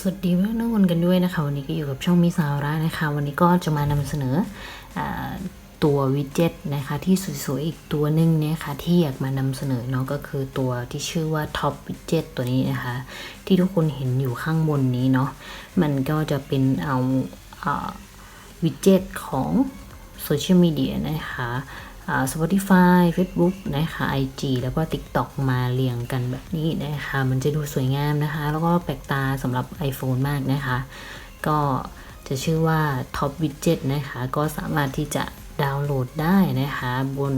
สวัสดีเพื่อนทุกคนกันด้วยนะคะ วันนี้ก็อยู่กับช่องมิสาวระนะคะ วันนี้ก็จะมานำเสนออตัววิดเจ็ตนะคะ ที่สวยๆอีกตัวหนึ่งเนี่ยค่ะที่อยากมานำเสนอเนาะก็คือตัวที่ชื่อว่า Top Widget ตัวนี้นะคะ ที่ทุกคนเห็นอยู่ข้างบนนี้เนาะมันก็จะเป็นเอาวิดเจ็ตของโซเชียลมีเดียนะคะ Spotify Facebook นะคะ IG แล้วก็ TikTok มาเรียงกันแบบนี้นะคะ มันจะดูสวยงามนะคะ แล้วก็แปลกตาสำหรับ iPhone มากนะคะ ก็จะชื่อว่า Top Widget นะคะ ก็สามารถที่จะดาวน์โหลดได้นะคะ บน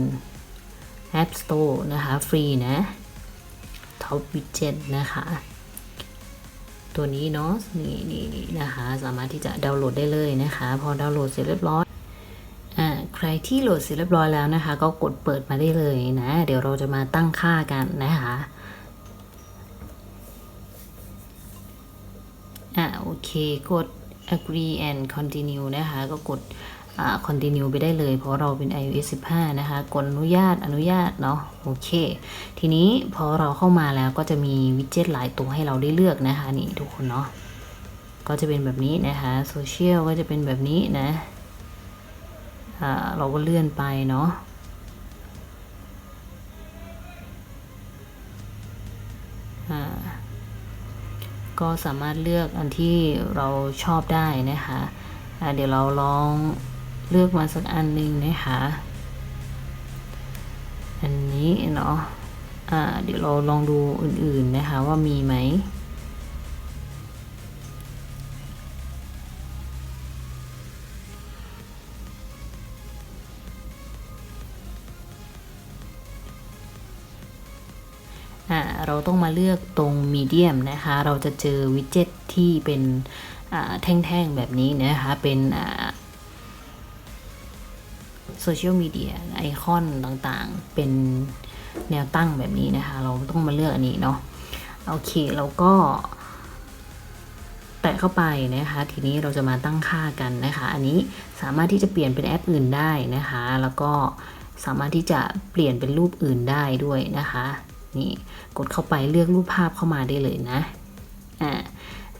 App Store นะคะ ฟรีนะ Top Widget นะคะ ตัวนี้เนาะนี่นี่นะคะ สามารถที่จะดาวน์โหลดได้เลยนะคะ พอดาวน์โหลดเสร็จเรียบร้อย รที่โหลดเสร็จเรียบร้อยแล้วนะคะ ก็กดเปิดมาได้เลยนะ เดี๋ยวเราจะมาตั้งค่ากันนะคะอ่าโอเคกด agree and continue นะคะ ก็กดอ่า continue ไปได้เลย เพราะเราเป็น iOS 15 นะคะ กดอนุญาตอนุญาตเนาะโอเค ทีนี้พอเราเข้ามาแล้วก็จะมีวิดเจ็ตหลายตัวให้เราได้เลือกนะคะ นี่ทุกคนเนาะก็จะเป็นแบบนี้นะคะโซเชียลก็จะเป็นแบบนี้นะ เราก็เลื่อนไปเนาะก็สามารถเลือกอันที่เราชอบได้นะคะอ่าเดี๋ยวเราลองเลือกมาสักอันหนึ่งนะคะอันนี้เนาะอ่าเดี๋ยวเราลองดูอื่นๆนะคะว่ามีไหม เราต้องมาเลือกตรงมีเดียมนะคะ เราจะเจอวิดเจ็ตที่เป็นอ่าแท่งๆ แบบนี้นะคะ เป็นโซเชียลมีเดียไอคอนต่างๆ เป็นแนวตั้งแบบนี้นะคะ เราต้องมาเลือกอันนี้เนาะ โอเคเราก็ แตะเข้าไปนะคะ ทีนี้เราจะมาตั้งค่ากันนะคะ อันนี้สามารถที่จะเปลี่ยนเป็นแอปอื่นได้นะคะ แล้วก็สามารถที่จะเปลี่ยนเป็นรูปอื่นได้ด้วยนะคะ นี่กดเข้าไปเลือกรูปภาพเข้ามาได้เลยนะอ่า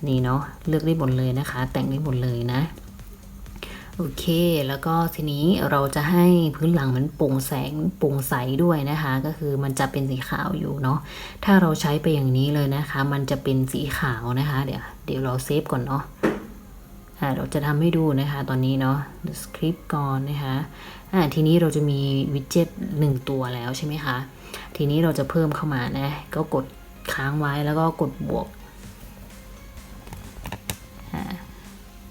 นี่เนาะเลือกได้หมดเลยนะคะ แต่งได้หมดเลยนะโอเค แล้วก็ทีนี้เราจะให้พื้นหลังมันโปร่งแสงโปร่งใสด้วยนะคะ ก็คือมันจะเป็นสีขาวอยู่เนาะ ถ้าเราใช้ไปอย่างนี้เลยนะคะ มันจะเป็นสีขาวนะคะ เดี๋ยวเดี๋ยวเราเซฟก่อนเนาะ เราจะทำให้ดูนะคะตอนนี้เนาะ script ก่อนนะคะอ่าทีนี้เราจะมีวิดเจ็ตหนึ่งตัวแล้วใช่ไหมคะทีนี้เราจะเพิ่มเข้ามานะก็กดค้างไว้แล้วก็กดบวก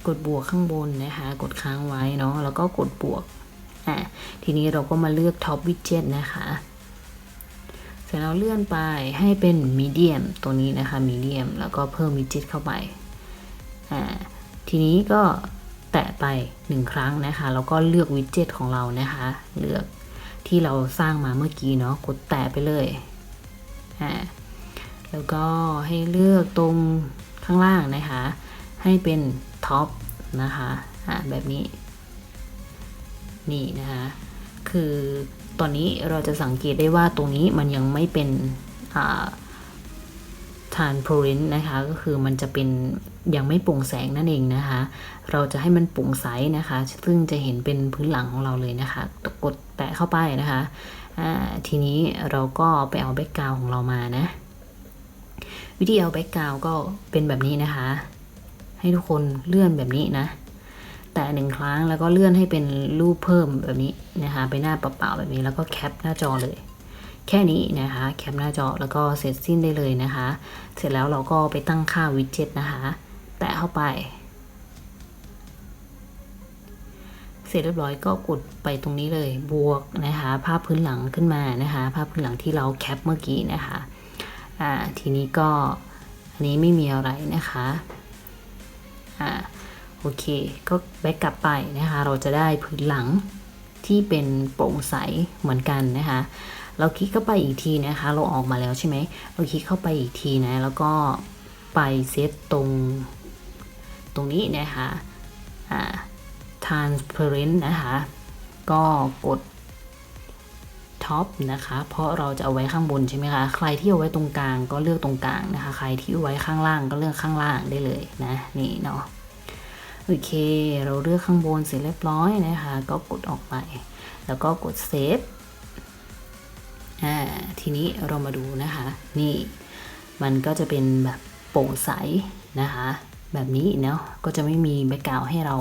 กดบวกข้างบนนะคะ กดค้างไว้เนาะแล้วก็กดบวกอะทีนี้เราก็มาเลือก Top Widget นะคะเสร็จแล้วเลื่อนไปให้เป็น Medium ตัวนี้นะคะ Medium แล้วก็เพิ่ม Widget เข้าไปอ่า ทีนี้ก็แตะไปหนึ่งครั้งนะคะ แล้วก็เลือก Widget ของเรานะคะ เลือกที่เราสร้างมาเมื่อกี้เนาะ กดแตะไปเลย อ่า แล้วก็ให้เลือกตรงข้างล่างนะคะ ให้เป็นท็อปนะคะ อ่า แบบนี้ นี่นะคะ คือตอนนี้เราจะสังเกตได้ว่าตรงนี้มันยังไม่เป็น อ่า transparent นะคะ ก็คือมันจะเป็น ยังไม่โปร่งแสงนั่นเองนะคะ เราจะให้มันโปร่งใสนะคะ ซึ่งจะเห็นเป็นพื้นหลังของเราเลยนะคะ กดแตะเข้าไปนะคะ ทีนี้เราก็ไปเอาแบ็กกราวของเรามานะ วิธีเอาแบ็กกราวก็เป็นแบบนี้นะคะ ให้ทุกคนเลื่อนแบบนี้นะ แต่หนึ่งครั้งแล้วก็เลื่อนให้เป็นรูปเพิ่มแบบนี้นะคะ ไปหน้าเปล่าๆแบบนี้แล้วก็แคปหน้าจอเลยแค่นี้นะคะแคปหน้าจอแล้วก็เสร็จสิ้นได้เลยนะคะ เสร็จแล้วเราก็ไปตั้งค่าวิดเจ็ตนะคะ แตะเข้าไป เสร็จเรียบร้อยก็กดไปตรงนี้เลยบวกนะคะ ภาพพื้นหลังขึ้นมานะคะ ภาพพื้นหลังที่เราแคปเมื่อกี้นะคะอ่าทีนี้ก็อันนี้ไม่มีอะไรนะคะอ่าโอเค ก็แบ็กกลับไปนะคะ เราจะได้พื้นหลังที่เป็นโปร่งใสเหมือนกันนะคะ เราคลิกเข้าไปอีกทีนะคะ เราออกมาแล้วใช่ไหม เราคลิกเข้าไปอีกทีนะ แล้วก็ไปเซตตรง ตรงนี้นะคะอ่า transparent นะคะ ก็กด top top นะคะ เพราะเราจะเอาไว้ข้างบนใช่ไหมคะ ใครที่เอาไว้ตรงกลางก็เลือกตรงกลางนะคะ ใครที่เอาไว้ข้างล่างก็เลือกข้างล่างได้เลยนะ นี่เนาะ โอเค เราเลือกข้างบนเสร็จเรียบร้อยนะคะ ก็กดออกไป แล้วก็กดเซฟอ่า ทีนี้เรามาดูนะคะ นี่ มันก็จะเป็นแบบโปร่งใสนะคะ แบบนี้เนาะก็จะไม่มีแบ็กกราวให้เรา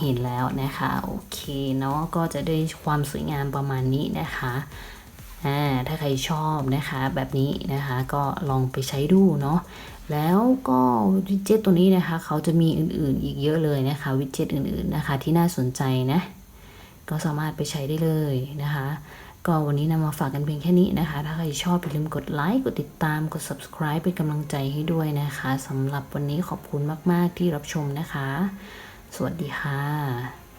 เห็นแล้วนะคะโอเคเนาะก็จะได้ความสวยงามประมาณนี้นะคะอ่าถ้าใครชอบนะคะแบบนี้นะคะก็ลองไปใช้ดูเนาะแล้วก็วิดเจ็ตตัวนี้นะคะเขาจะมีอื่นๆอีกเยอะเลยนะคะวิดเจ็ตอื่นๆนะคะที่น่าสนใจนะก็สามารถไปใช้ได้เลยนะคะ ก็วันนี้นำมาฝากกันเพียงแค่นี้นะคะ ถ้าใครชอบอย่าลืมกดไลค์กดติดตามกด subscribe เป็นกำลังใจให้ด้วยนะคะสำหรับวันนี้ขอบคุณมาก ๆ ที่รับชมนะคะ สวัสดีค่ะ